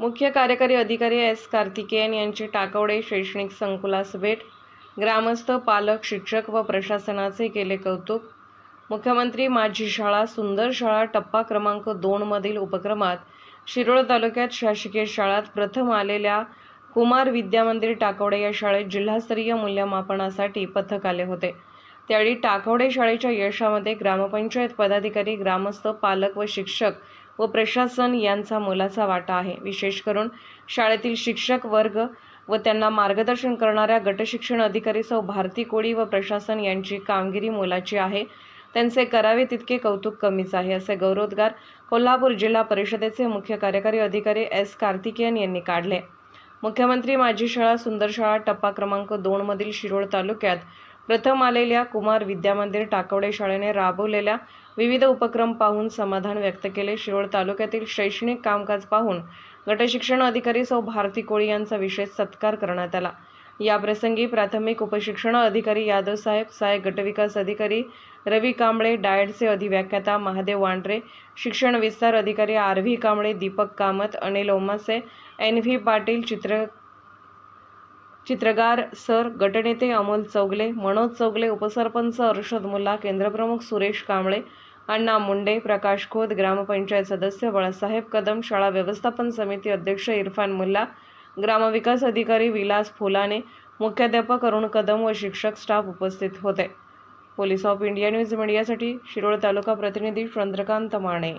मुख्य कार्यकारी अधिकारी एस कार्तिकेयन यांची टाकवडे शैक्षणिक संकुलास भेट. ग्रामस्थ पालक शिक्षक व प्रशासनाचे केले कौतुक. मुख्यमंत्री माझी शाळा सुंदर शाळा टप्पा क्रमांक दोनमधील उपक्रमात शिरोळ तालुक्यात शासकीय शाळात प्रथम आलेल्या कुमार विद्यामंदिर टाकवडे या शाळेत जिल्हास्तरीय मूल्यमापनासाठी पथक आले होते. त्यावेळी टाकवडे शाळेच्या यशामध्ये ग्रामपंचायत पदाधिकारी ग्रामस्थ पालक व शिक्षक व प्रशासन यांचा मोलाचा वाटा आहे. विशेष करून शाळेतील शिक्षक वर्ग व त्यांना मार्गदर्शन करणाऱ्या गटशिक्षण अधिकारी सौ भारती कोळी व प्रशासन यांची कामगिरी मोलाची आहे. त्यांचे करावे तितके कौतुक कमीच आहे असे गौरवोद्गार कोल्हापूर जिल्हा परिषदेचे मुख्य कार्यकारी अधिकारी एस कार्तिकेयन यांनी काढले. मुख्यमंत्री माझी शाळा सुंदर शाळा टप्पा क्रमांक दोनमधील शिरोळ तालुक्यात प्रथम आलेल्या कुमार विद्यामंदिर टाकवडे शाळेने राबवलेल्या विविध उपक्रम पाहून समाधान व्यक्त केले. शिरोळ तालुक्यातील शैक्षणिक कामकाज पाहून गटशिक्षण अधिकारी सौ भारती कोळी यांचा विशेष सत्कार करण्यात आला. याप्रसंगी प्राथमिक उपशिक्षण अधिकारी यादव साहेब सहाय्यक गटविकास अधिकारी रवी कांबळे डायडचे अधिव्याख्याता महादेव वांड्रे शिक्षण विस्तार अधिकारी R V Kamble Deepak Kamat Anil Omase N V Patil चित्र चित्रगार सर गटनेते अमोल चौगले मनोज चौगले उपसरपंच अर्षद मुल्ला केंद्रप्रमुख सुरेश कांबळे अण्णा मुंडे प्रकाश खोत ग्रामपंचायत सदस्य बाळासाहेब कदम शाळा व्यवस्थापन समिती अध्यक्ष इरफान मुल्ला ग्रामविकास अधिकारी विलास फुलाने मुख्याध्यापक अरुण कदम व शिक्षक स्टाफ उपस्थित होते. पोलीस ऑफ इंडिया न्यूज मीडियासाठी शिरोळ तालुका प्रतिनिधी चंद्रकांत माने.